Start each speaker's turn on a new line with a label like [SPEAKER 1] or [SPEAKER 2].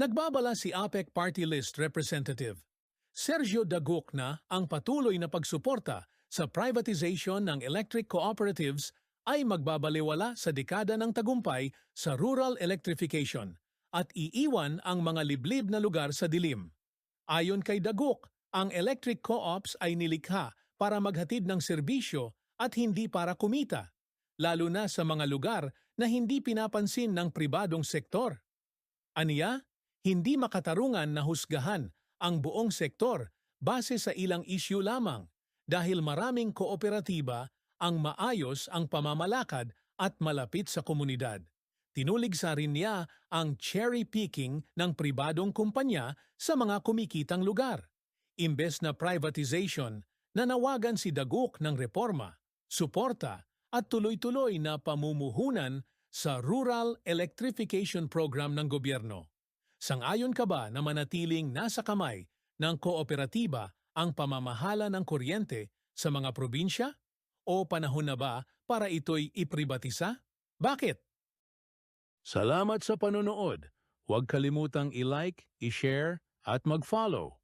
[SPEAKER 1] Nagbabala si APEC Party List Representative Sergio Daguc na ang patuloy na pagsuporta sa privatization ng electric cooperatives ay magbabaliwala sa dekada ng tagumpay sa rural electrification at iiwan ang mga liblib na lugar sa dilim. Ayon kay Daguc, ang electric co-ops ay nilikha para maghatid ng serbisyo at hindi para kumita, lalo na sa mga lugar na hindi pinapansin ng pribadong sektor. Aniya, hindi makatarungan na husgahan ang buong sektor base sa ilang isyu lamang dahil maraming kooperatiba ang maayos ang pamamalakad at malapit sa komunidad. Tinulig sa rin niya ang cherry picking ng pribadong kumpanya sa mga kumikitang lugar. Imbes na privatization, nanawagan si Daguk ng reforma, suporta at tuloy-tuloy na pamumuhunan sa Rural Electrification Program ng gobyerno. Sangayon ka ba na manatiling nasa kamay ng kooperatiba ang pamamahala ng kuryente sa mga probinsya? O panahon na ba para ito'y ipribatisa? Bakit? Salamat sa panonood. Huwag kalimutang i-like, i-share at mag-follow.